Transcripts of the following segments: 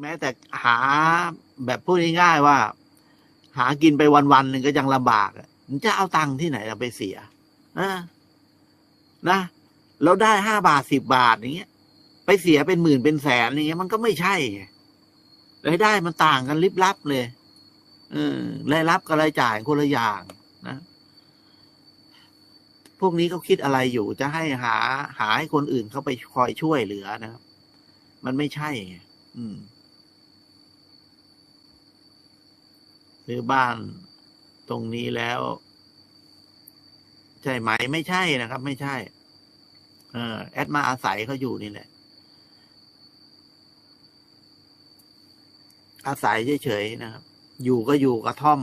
แม้แต่หาแบบพูดง่ายๆว่า หากินไปวันๆหนึ่งก็ยังลำบากอะมันจะเอาตังค์ที่ไหนเราไปเสียอะนะเราได้ห้าบาทสิบบาทอย่างเงี้ย ไปเสียเป็นหมื่นเป็นแสนอย่างเงี้ย มันก็ไม่ใช่ไรายได้มันต่างกันลิบลับเลยเออรายรับกับรายจ่ายคนละอย่างนะพวกนี้เขาคิดอะไรอยู่ จะให้หาหาให้คนอื่นเขาไปคอยช่วยเหลือนะครับ มันไม่ใช่ อืม ซื้อบ้านตรงนี้แล้ว ใช่ไหมไม่ใช่นะครับ ไม่ใช่ เออแอดมาอาศัยเขาอยู่นี่แหละ อาศัยเฉยๆนะครับ อยู่ก็อยู่กระท่อม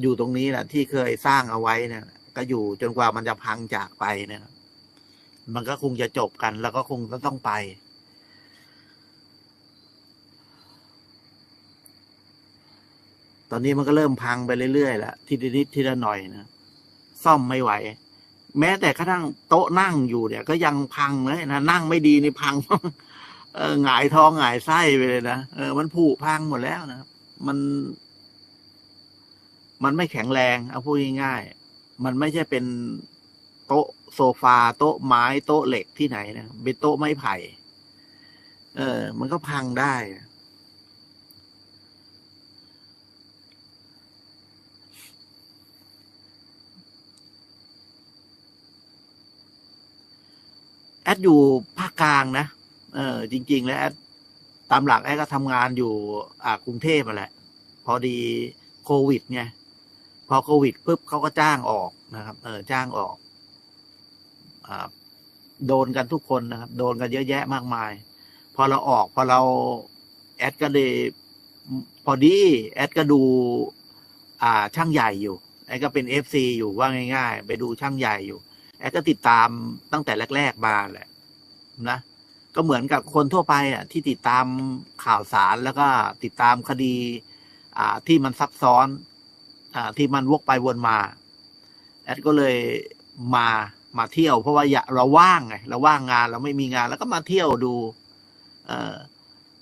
อยู่ตรงนี้แหละที่เคยสร้างเอาไว้เนี่ยก็อยู่จนกว่ามันจะพังจากไปนะครับมันก็คงจะจบกันแล้วก็คงจะต้องไป ตอนนี้มันก็เริ่มพังไปเรื่อยๆแล้วทีละนิดทีละหน่อยนะซ่อมไม่ไหว แม้แต่กระทั่งโต๊ะนั่งอยู่เนี่ย ก็ยังพังเลยนะนั่งไม่ดีนี่พังเออหงายท้องหงายไส้ไปเลยนะเออมันผุพังหมดแล้วนะมัน มันไม่แข็งแรงเอาพูดง่ายๆมันไม่ใช่เป็นโต๊ะโซฟาโต๊ะไม้โต๊ะเหล็กที่ไหนนะเป็นโต๊ะไม้ไผ่ เออ มันก็พังได้ แอดอยู่ภาคกลางนะ เออ จริง ๆ แล้วแอดตามหลักแอดก็ทำงานอยู่ อ่ากรุงเทพมาแหละ พอดีโควิดไงพอโควิดปุ๊บเขาก็จ้างออกนะครับ เออ จ้างออกอ่าโดนกันทุกคนนะครับ โดนกันเยอะแยะมากมาย พอเราออกพอเราแอดก็เลยพอดีแอดก็ดู อ่าช่างใหญ่อยู่แอดก็เป็นเอฟซีอยู่ว่าง่าย ๆ ไปดูช่างใหญ่อยู่ แอดก็ติดตามตั้งแต่แรก ๆมาแหละนะก็เหมือนกับคนทั่วไปอะที่ติดตามข่าวสารแล้วก็ติดตามคดี อ่าที่มันซับซ้อน อ่าที่มันวกไปวนมา แอดก็เลยมามาเที่ยว เพราะว่าอยากเราว่างไงเราว่างงานเราไม่มีงาน แล้วก็มาเที่ยวดู เอ่อ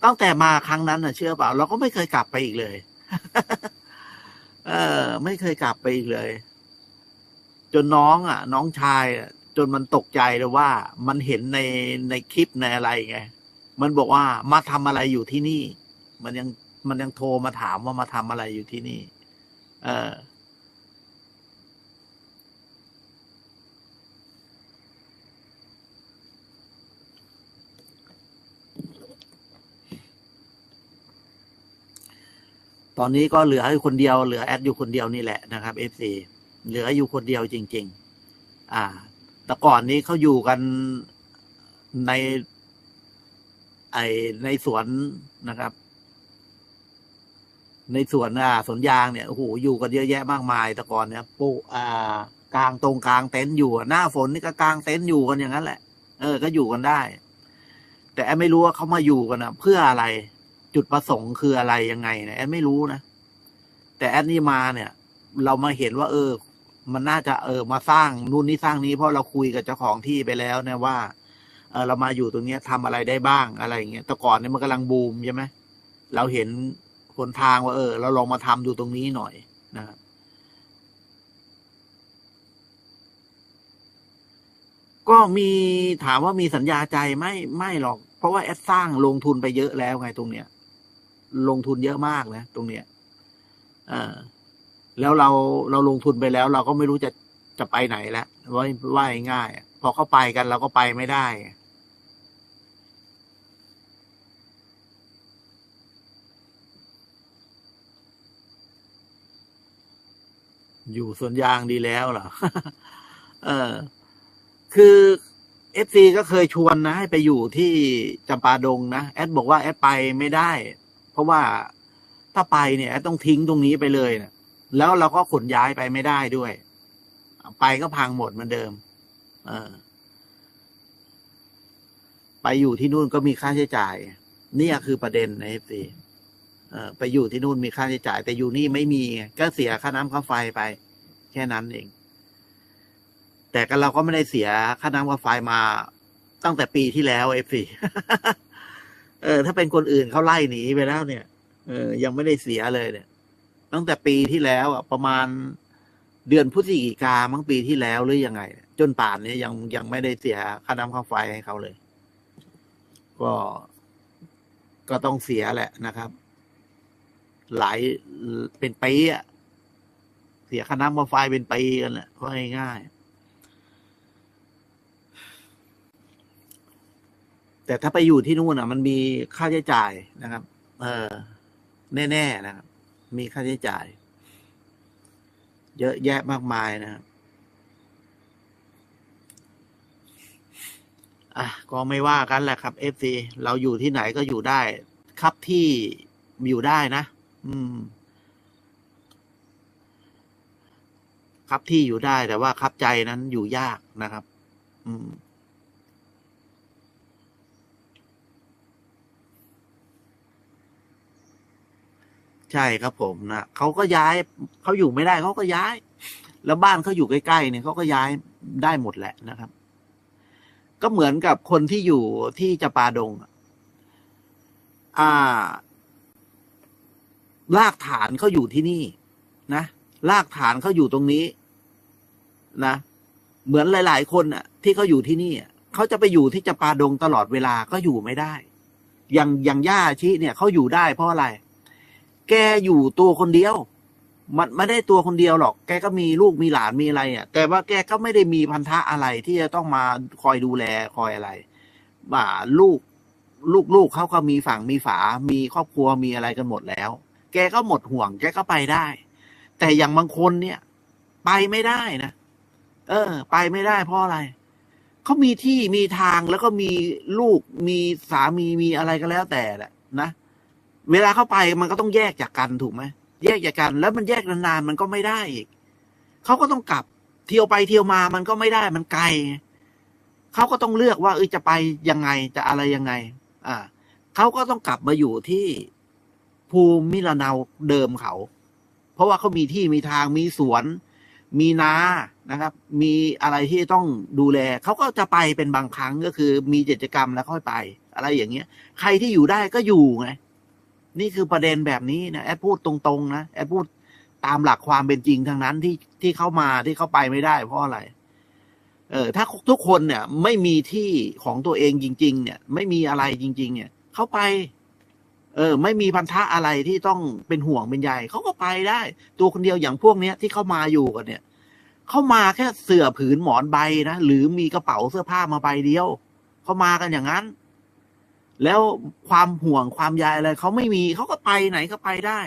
ตั้งแต่มาครั้งนั้นน่ะเชื่อเปล่าเราก็ไม่เคยกลับไปอีกเลย เออ ไม่เคยกลับไปอีกเลย จนน้องอะ น้องชายจนมันตกใจเลยว่า มันเห็นในในคลิปในอะไรไงมันบอกว่ามาทำอะไรอยู่ที่นี่ มันยังมันยังโทรมาถามว่ามาทำอะไรอยู่ที่นี่ เออตอนนี้ก็เหลืออยู่คนเดียวเหลือแอดอยู่คนเดียวนี่แหละนะครับเอฟซี เหลืออยู่คนเดียวจริง ๆ อ่า แต่ก่อนนี้เขาอยู่กันใน ไอในสวนนะครับ ในสวนอ่าสวนยางเนี่ยโอ้โหอยู่กันเยอะแยะมากมาย แต่ก่อนเนี่ยปูอ่ากลางตรงกลางเต็นท์อยู่หน้าฝนนี่ก็กลางเต็นท์อยู่กันอย่างนั้นแหละ เออ ก็อยู่กันได้ แต่แอดไม่รู้ว่าเขามาอยู่กันนะเพื่ออะไรจุดประสงค์คืออะไรยังไงเนี่ยแอดไม่รู้นะ แต่แอดนี่มาเนี่ย เรามาเห็นว่า เออ มันน่าจะเออมาสร้างนู่นนี่สร้างนี้เพราะเราคุยกับเจ้าของที่ไปแล้วนะว่าเออเรามาอยู่ตรงเนี้ยทำอะไรได้บ้างอะไรอย่างเงี้ยแต่ก่อนเนี่ยมันกำลังบูมใช่ไหมเราเห็นหนทางว่าเออ เราลองมาทำดูตรงนี้หน่อยนะครับก็มีถามว่ามีสัญญาใจไหม่ไม่หรอก เพราะว่าแอดสร้างลงทุนไปเยอะแล้วไงตรงเนี้ย ลงทุนเยอะมากนะตรงเนี้ยเออ แล้วเราเราลงทุนไปแล้ว เราก็ไม่รู้จะจะไปไหนแล้วว่าว่าง่ายๆพอเข้าไปกันเราก็ไปไม่ได้อยู่สวนยางดีแล้วเหรอ เออ คือเอฟซีก็เคยชวนนะ ให้ไปอยู่ที่จำปาดงนะ แอดบอกว่าแอดไปไม่ได้ เพราะว่าถ้าไปเนี่ย แอดต้องทิ้งตรงนี้ไปเลยนะ แล้วเราก็ขนย้ายไปไม่ได้ด้วย ไปก็พังหมดเหมือนเดิม เออ ไปอยู่ที่นู่นก็มีค่าใช้จ่ายเนี่ยคือประเด็นในเอฟซีไปอยู่ที่นู่นมีค่าใช้จ่าย แต่อยู่นี่ไม่มีก็เสียค่าน้ำค่าไฟไป แค่นั้นเอง แต่ก็เราก็ไม่ได้เสียค่าน้ำค่าไฟมาตั้งแต่ปีที่แล้วเอฟซีเออ ถ้าเป็นคนอื่นเขาไล่หนีไปแล้วเนี่ยเออยังไม่ได้เสียเลยเนี่ย ตั้งแต่ปีที่แล้วอะประมาณเดือนพฤศจิกามั้งปีที่แล้วหรือยังไง จนป่านนี้ยังยังไม่ได้เสียค่าน้ำค่าไฟให้เขาเลย ก็ก็ต้องเสียแหละนะครับ หลายเป็นปีอะเสียค่าน้ำค่าไฟเป็นปีกันแหละก็ง่ายแต่ถ้าไปอยู่ที่นู่นอะ มันมีค่าใช้จ่ายนะครับ เออแน่ๆนะครับ มีค่าใช้จ่าย เยอะแยะมากมายนะครับอะก็ไม่ว่ากันแหละครับเอฟซีเราอยู่ที่ไหนก็อยู่ได้ ครับที่อยู่ได้นะ อืม ครับที่อยู่ได้แต่ว่าครับใจนั้นอยู่ยากนะครับ อืม ใช่ครับผมนะเขาก็ย้ายเขาอยู่ไม่ได้เขาก็ย้าย แล้วบ้านเขาอยู่ใกล้ๆเนี่ยเขาก็ย้ายได้หมดแหละนะครับ ก็เหมือนกับคนที่อยู่ที่จะปาดงอ่ารากฐานเขาอยู่ที่นี่ นะรากฐานเขาอยู่ตรงนี้ นะเหมือนหลาย ๆ คนอะ ที่เขาอยู่ที่นี่เขาจะไปอยู่ที่จะปาดงตลอดเวลาก็อยู่ไม่ได้ อย่างอย่างย่าชิเนี่ยเขาอยู่ได้เพราะอะไร แกอยู่ตัวคนเดียว มันไม่ได้ตัวคนเดียวหรอก แกก็มีลูกมีหลานมีอะไรอะแต่ว่าแกก็ไม่ได้มีพันธะอะไรที่จะต้องมาคอยดูแลคอยอะไรบ่าลูกลูกลูกเขาก็มีฝั่งมีฝา มีครอบครัวมีอะไรกันหมดแล้ว แกก็หมดห่วง แกก็ไปได้ แต่อย่างบางคนเนี่ย ไปไม่ได้นะ เออ ไปไม่ได้เพราะอะไร เขามีที่มีทางแล้วก็มีลูกมีสามีมีอะไรก็แล้วแต่แหละนะ เวลาเข้าไปมันก็ต้องแยกจากกันถูกไหมแยกจากกัน แล้วมันแยกนานๆมันก็ไม่ได้อีกเขาก็ต้องกลับ เที่ยวไปเที่ยวมามันก็ไม่ได้มันไกลเขาก็ต้องเลือกว่าเออจะไปยังไงจะอะไรยังไง อ่าเขาก็ต้องกลับมาอยู่ที่ภูมิลนาวเดิมเขา เพราะว่าเขามีที่มีทางมีสวน มีนานะครับ มีอะไรที่ต้องดูแลเขาก็จะไปเป็นบางครั้งก็คือ มีกิจกรรมแล้วค่อยไป อะไรอย่างเงี้ย ใครที่อยู่ได้ก็อยู่ไง นี่คือประเด็นแบบนี้นะแอดพูดตรงๆ นะแอดพูดตามหลักความเป็นจริงทางนั้นที่ที่เข้ามาที่เข้าไปไม่ได้ เพราะอะไร เออ ถ้าทุกคนเนี่ย ไม่มีที่ของตัวเองจริง ๆ เนี่ย ไม่มีอะไรจริง ๆ เนี่ย เข้าไป เออ ไม่มีพันธะอะไรที่ต้องเป็นห่วงเป็นใยเขาก็ไปได้ ตัวคนเดียวอย่างพวกเนี้ยที่เข้ามาอยู่กันเนี่ย เข้ามาแค่เสื่อผืนหมอนใบนะหรือมีกระเป๋าเสื้อผ้ามาใบเดียว เขามากันอย่างนั้น แล้วความห่วงความใยอะไรเขาไม่มีเขาก็ไปไหนก็ไปได้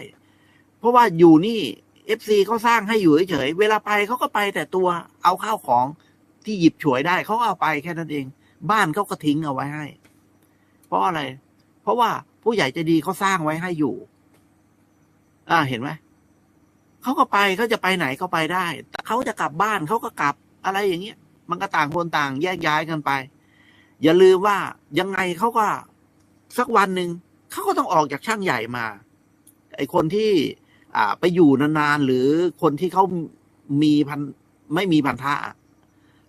เพราะว่าอยู่นี่เอฟซีเขาสร้างให้อยู่เฉยๆเวลาไปเขาก็ไปแต่ตัวเอาข้าวของที่หยิบฉวยได้เขาเอาไปแค่นั้นเอง บ้านเขาก็ทิ้งเอาไว้ให้ เพราะอะไร เพราะว่าผู้ใหญ่ใจะดีเขาสร้างไว้ให้อยู่ อ่าเห็นไหมเขาก็ไปเขาจะไปไหนก็ไปได้แต่เขาจะกลับบ้านเขาก็กลับอะไรอย่างเงี้ย มันก็ต่างคนต่างแยกย้ายกันไป อย่าลืมว่ายังไงเขาก็ สักวันหนึ่งเขาก็ต้องออกจากช่างใหญ่มา ไอคนที่ อ่า ไปอยู่นานๆหรือคนที่เขามีพันไม่มีพันธะ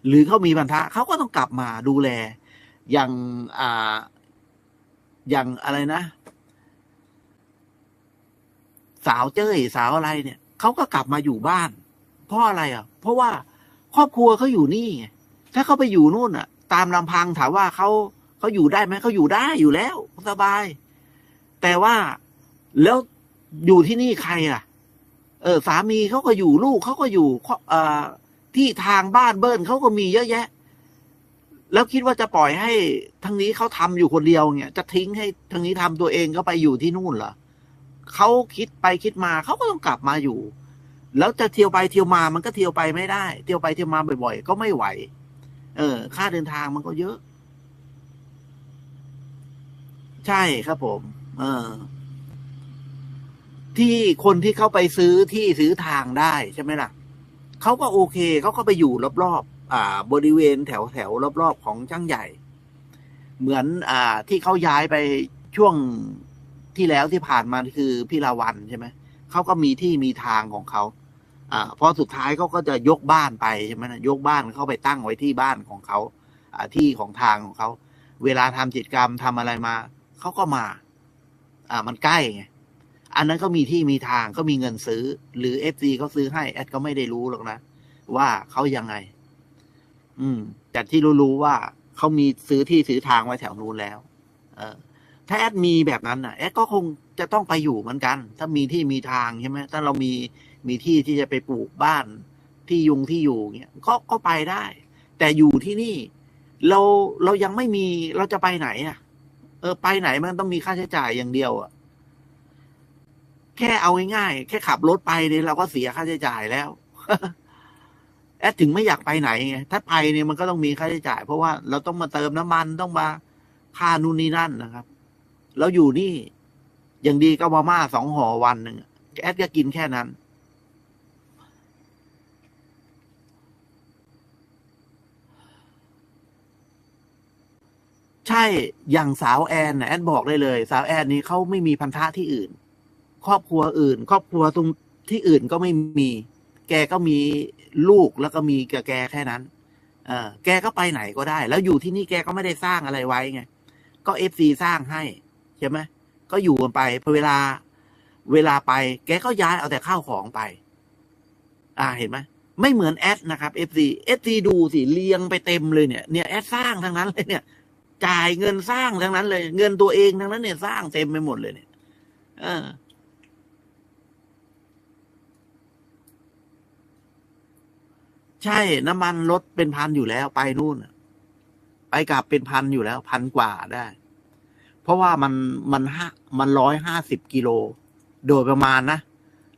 หรือเขามีพันธะเขาก็ต้องกลับมาดูแล อย่างอ่า อย่างอะไรนะ สาวเจ้ยสาวอะไรเนี่ยเขาก็กลับมาอยู่บ้าน เพราะอะไรอะ เพราะว่าครอบครัวเขาอยู่นี่ไงถ้าเขาไปอยู่นู่นอะ ตามลำพังถามว่าเขา เขาอยู่ได้ไหมเขาอยู่ได้อยู่แล้วสบาย แต่ว่าแล้วอยู่ที่นี่ใครอะ เออ สามีเขาก็อยู่ลูกเขาก็อยู่เอ่อที่ทางบ้านเบิ้ลเขาก็มีเยอะแยะ แล้วคิดว่าจะปล่อยให้ทางนี้เขาทำอยู่คนเดียวเนี่ย จะทิ้งให้ทางนี้ทำตัวเองก็ไปอยู่ที่นู่นเหรอเขาคิดไปคิดมาเขาก็ต้องกลับมาอยู่ แล้วจะเที่ยวไปเที่ยวมามันก็เที่ยวไปไม่ได้ เที่ยวไปเที่ยวมาบ่อย ๆ ก็ไม่ไหว เออ ค่าเดินทางมันก็เยอะ ใช่ครับผม เออ ที่คนที่เข้าไปซื้อที่ซื้อทางได้ใช่ไหมล่ะเขาก็โอเคเขาก็ไปอยู่รอบๆอ่า บริเวณแถวแถวรอบๆของช่างใหญ่ เหมือน อ่า ที่เขาย้ายไปช่วงที่แล้วที่ผ่านมาคือพี่ลาวันใช่ไหมเขาก็มีที่มีทางของเขาอ่าพอสุดท้ายเขาก็จะยกบ้านไปใช่ไหมนะยกบ้านเข้าไปตั้งไว้ที่บ้านของเขาอ่าที่ของทางของเขา เวลาทำกิจกรรมทำอะไรมา เขาก็มา อ่า มันใกล้ไงอันนั้นก็มีที่มีทางก็มีเงินซื้อ หรือเอฟซีเขาซื้อให้แอดก็ไม่ได้รู้หรอกนะ ว่าเขายังไง อืม แต่ที่รู้ๆว่าเขามีซื้อที่ซื้อทางไว้แถวนู้นแล้ว เออ ถ้าแอดมีแบบนั้นน่ะ แอดก็คงจะต้องไปอยู่เหมือนกัน ถ้ามีที่มีทางใช่ไหมถ้าเรามีมีที่ที่จะไปปลูกบ้านที่ยุงที่อยู่เงี้ยก็ก็ไปได้ แต่อยู่ที่นี่ เราเรายังไม่มีเราจะไปไหนอะ เออไปไหนมันต้องมีค่าใช้จ่ายอย่างเดียวอะแค่เอาง่ายๆแค่ขับรถไปเนี่ยเราก็เสียค่าใช้จ่ายแล้วแอดถึงไม่อยากไปไหนไงถ้าไปเนี่ยมันก็ต้องมีค่าใช้จ่าย เพราะว่าเราต้องมาเติมน้ำมันต้องมาค่านู่นนี่นั่นนะครับ แล้วอยู่นี่อย่างดีก็มาม่าสองห่อวันหนึ่งแอดก็กินแค่นั้น ช่อย่างสาวแอนนะแอดบอกได้เลย สาวแอนนี่เขาไม่มีพันธะที่อื่น ครอบครัวอื่น ครอบครัวตรงที่อื่นก็ไม่มี แกก็มีลูกแล้วก็มีกับแกแค่นั้น เออแกก็ไปไหนก็ได้ แล้วอยู่ที่นี่แกก็ไม่ได้สร้างอะไรไว้ไงก็เอฟซีสร้างให้ใช่ไหมก็อยู่กันไปพอเวลาเวลาไป แกก็ย้ายเอาแต่ข้าวของไป อ่าเห็นไหมไม่เหมือนแอดนะครับเอฟซีเอฟซีดูสิเรียงไปเต็มเลยเนี่ยเนี่ยแอดสร้างทั้งนั้นเลยเนี่ย จ่ายเงินสร้างทั้งนั้นเลย เงินตัวเองทั้งนั้นเนี่ยสร้างเต็มไปหมดเลยเนี่ยเออใช่น้ำมันรถเป็นพันอยู่แล้วไปนู่นไปกลับเป็นพันอยู่แล้วพันกว่าได้ เพราะว่ามันมันห้ามันร้อยห้าสิบกิโล โดยประมาณนะ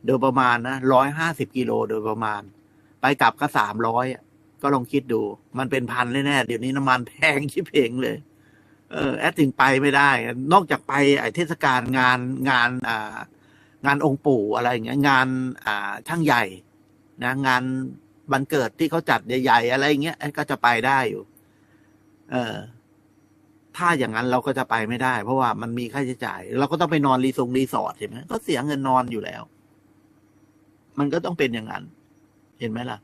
โดยประมาณนะร้อยห้าสิบกิโลโดยประมาณ ไปกลับก็สามร้อยก็ลองคิดดู มันเป็นพันแน่ๆเดี๋ยวนี้น้ำมันแพงชิบเพงเลย เออแอดถึงไปไม่ได้ นอกจากไปไอเทศกาลงานงานอ่างานองค์ปู่อะไรอย่างเงี้ยงานอ่าช่างใหญ่นะงานวันเกิดที่เขาจัดใหญ่ๆอะไรอย่างเงี้ยแอดก็จะไปได้อยู่ เออถ้าอย่างนั้นเราก็จะไปไม่ได้ เพราะว่ามันมีค่าใช้จ่าย เราก็ต้องไปนอนรีสอร์ทรีสอร์ทใช่ไหมก็เสียเงินนอนอยู่แล้ว มันก็ต้องเป็นอย่างนั้น เห็นไหมล่ะ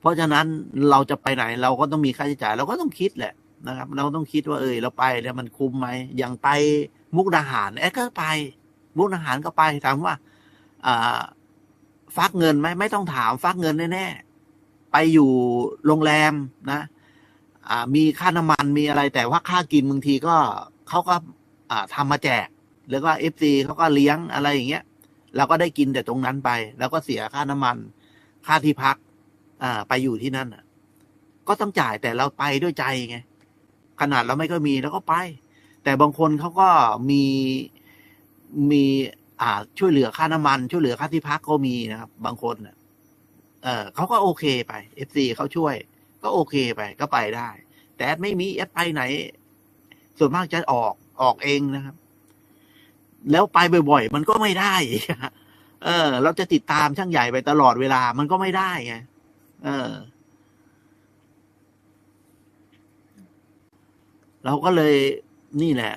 เพราะฉะนั้นเราจะไปไหน เราก็ต้องมีค่าใช้จ่าย เราก็ต้องคิดแหละ นะครับ เราต้องคิดว่าเออเราไปแล้วมันคุ้มไหมอย่างไปมุกดาหารแอดก็ไป มุกดาหารก็ไปถามว่าอ่าฟักเงินไหมไม่ต้องถามฟักเงินแน่ๆไปอยู่โรงแรมนะอ่ามีค่าน้ำมันมีอะไร แต่ว่าค่ากินบางทีก็เขาก็อ่าทำมาแจก แล้วก็เอฟซีเขาก็เลี้ยงอะไรอย่างเงี้ยเราก็ได้กินแต่ตรงนั้นไป แล้วก็เสียค่าน้ำมัน ค่าที่พัก อ่า ไปอยู่ที่นั่นก็ต้องจ่ายแต่เราไปด้วยใจไง ขนาดเราไม่ก็มีแล้วก็ไป แต่บางคนเขาก็มีมีอ่าช่วยเหลือค่าน้ำมัน ช่วยเหลือค่าที่พักก็มีนะครับ บางคนน่ะเออเขาก็โอเคไปเอฟซีเขาช่วย ก็โอเคไปก็ไปได้ แต่ไม่มีแอดไปไหน ส่วนมากจะออกออกเองนะครับ แล้วไปบ่อยๆมันก็ไม่ได้เออ เราจะติดตามช่างใหญ่ไปตลอดเวลามันก็ไม่ได้ไงเออ เราก็เลยนี่แหละ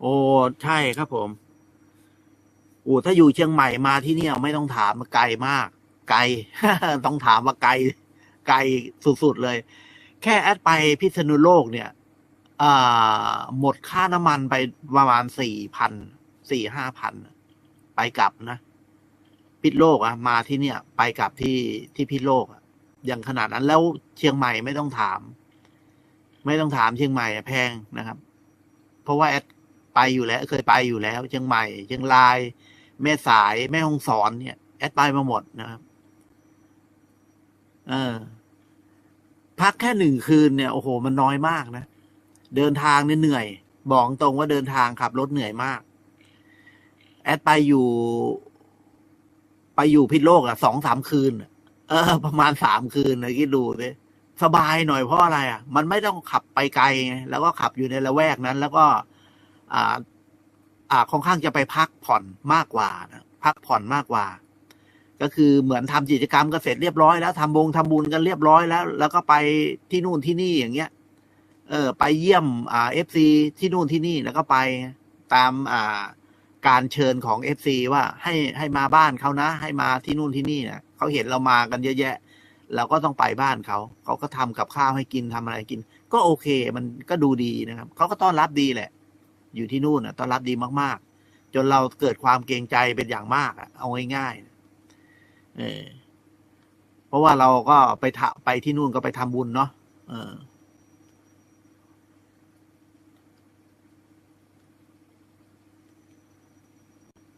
โอ้ ใช่ครับผมโอ้ถ้าอยู่เชียงใหม่มาที่เนี่ย ไม่ต้องถามไกลมาก ไกล ต้องถามว่าไกล ไกลสุดๆเลย แค่แอดไปพิษณุโลกเนี่ย อ่า หมดค่าน้ำมันไปประมาณสี่พันสี่ห้าพันไปกลับนะ พิษโลกอะมาที่เนี่ย ไปกลับที่ที่พิษโลกอะอย่างขนาดนั้นแล้วเชียงใหม่ไม่ต้องถาม ไม่ต้องถามเชียงใหม่แพงนะครับ เพราะว่าแอดไปอยู่แล้ว เคยไปอยู่แล้ว เชียงใหม่ เชียงราย แม่สายแม่ฮองสอนเนี่ย แอดไปมาหมดนะครับ เออ พักแค่หนึ่งคืนเนี่ยโอ้โหมันน้อยมากนะ เดินทางเนี่ยเหนื่อย บอกตรงว่าเดินทางขับรถเหนื่อยมาก แอดไปอยู่ ไปอยู่พิษโลกอะสองสามคืน เออ ประมาณสามคืนเลยคิดดูสิสบายหน่อยเพราะอะไรอะมันไม่ต้องขับไปไกลไงแล้วก็ขับอยู่ในละแวกนั้น แล้วก็ อ่า อ่าค่อนข้างจะไปพักผ่อนมากกว่านะพักผ่อนมากกว่า ก็คือเหมือนทำกิจกรรมก็เสร็จเรียบร้อยแล้วทำบงทำบุญกันเรียบร้อยแล้ว แล้วก็ไปที่นู่นที่นี่อย่างเงี้ย เออ ไปเยี่ยมอ่าเอฟซีที่นู่นที่นี่แล้วก็ไปตามอ่าการเชิญของเอฟซีว่าให้ให้มาบ้านเขานะ ให้มาที่นู่นที่นี่นะเขาเห็นเรามากันเยอะแยะ เราก็ต้องไปบ้านเขา เขาก็ทำกับข้าวให้กินทำอะไรกิน ก็โอเค มันก็ดูดีนะครับเขาก็ต้อนรับดีแหละ อยู่ที่นู่นนะต้อนรับดีมาก ๆ จนเราเกิดความเกรงใจเป็นอย่างมากอะเอาง่ายๆเออเพราะว่าเราก็ไปทะไปที่นู่นก็ไปทำบุญเนาะเออ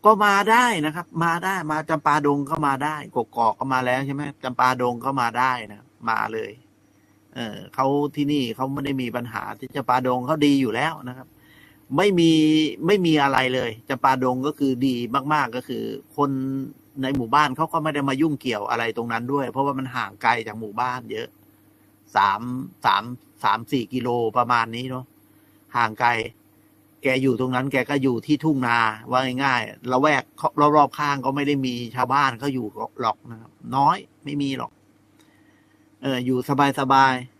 ก็มาได้นะครับ มาได้มาจำปาดงก็มาได้กกอกก็มาแล้วใช่ไหมจำปาดงก็มาได้นะมาเลย เออเขาที่นี่เขาไม่ได้มีปัญหาที่จำปาดงเขาดีอยู่แล้วนะครับ ไม่มีไม่มีอะไรเลยจำปาดงก็คือดีมากๆก็คือ คนในหมู่บ้านเขาก็ไม่ได้มายุ่งเกี่ยวอะไรตรงนั้นด้วย เพราะว่ามันห่างไกลจากหมู่บ้านเยอะสามสามสามสี่กิโลประมาณนี้เนาะห่างไกล แกอยู่ตรงนั้นแกก็อยู่ที่ทุ่งนาว่าง่ายๆละแวกรอบๆข้างก็ไม่ได้มีชาวบ้านเขาอยู่หรอกนะครับ น้อยไม่มีหรอก เอออยู่สบายๆ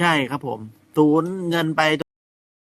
ใช่ครับผมศูนย์เงินไป